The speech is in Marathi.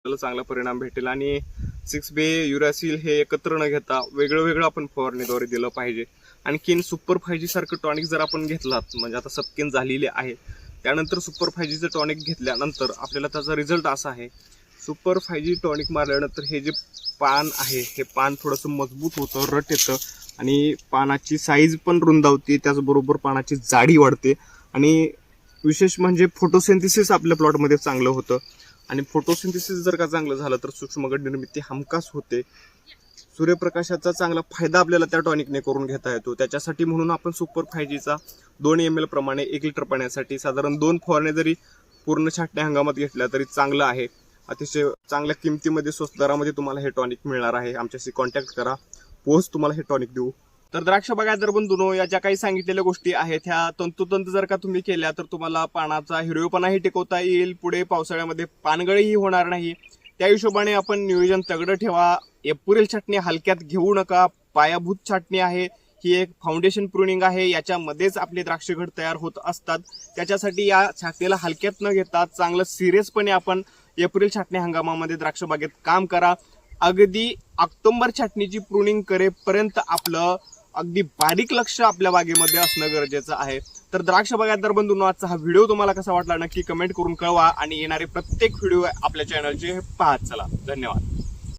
आपल्याला चांगला परिणाम भेटेल. आणि सिक्स बे युरासिल हे एकत्र न घेता वेगळं वेगळं आपण फवारणीद्वारे दिलं पाहिजे. आणखीन सुपर फायजी सारखं टॉनिक जर आपण घेतलात म्हणजे आता सपकिन झालेले आहे त्यानंतर सुपर फायजीचं टॉनिक घेतल्यानंतर आपल्याला त्याचा रिझल्ट असा आहे सुपर फायजी टॉनिक मारल्यानंतर हे जे पान आहे हे पान थोडंसं मजबूत होतं रट येतं आणि पानाची साईज पण रुंदावते त्याचबरोबर पानाची जाडी वाढते. आणि विशेष म्हणजे फोटोसेंथिसिस आपल्या प्लॉटमध्ये चांगलं होतं. आणि फोटोसिंथेसिस जर का चांगलं झालं तर सूक्ष्मगड निर्मिती हमखास होते. सूर्यप्रकाशाचा चांगला फायदा आपल्याला त्या टॉनिकने करून घेता येतो. त्याच्यासाठी म्हणून आपण सुपर फायजीचा दोन एम एल प्रमाणे एक लिटर पाण्यासाठी साधारण दोन फवारणे जरी पूर्ण छाटण्या हंगामात घेतल्या तरी चांगलं आहे. अतिशय चांगल्या किमतीमध्ये स्वस्त दरामध्ये तुम्हाला हे टॉनिक मिळणार आहे. आमच्याशी कॉन्टॅक्ट करा. पोच तुम्हाला हे टॉनिक देऊ. तर द्राक्ष बागायतदार बंधूनो या ज्या काही सांगितलेल्या गोष्टी आहेत ह्या तंतोतंत जर का तुम्ही केल्या तर तुम्हाला पानाचा हिरवेपणाही टिकवता येईल पुढे पावसाळ्यामध्ये पानगळीही होणार नाही. त्या हिशोबाने आपण नियोजन तगडं ठेवा. एप्रिल छाटणी हलक्यात घेऊ नका. पायाभूत छाटणी आहे. ही एक फाउंडेशन प्रुनिंग आहे. याच्यामध्येच आपले द्राक्षघड तयार होत असतात. त्याच्यासाठी या छाटणीला हलक्यात न घेता चांगलं सिरियसपणे आपण एप्रिल छाटणी हंगामामध्ये द्राक्ष बागेत काम करा. अगदी ऑक्टोंबर छाटणीची प्रुनिंग करेपर्यंत आपलं अगदी बारीक लक्ष आपल्या बागेमध्ये असणं गरजेचं आहे. तर द्राक्ष बागायतदार बंधूंनो आजचा हा व्हिडिओ तुम्हाला कसा वाटला नक्की कमेंट करून कळवा आणि येणारे प्रत्येक व्हिडिओ आपल्या चॅनलचे पाहत चला. धन्यवाद.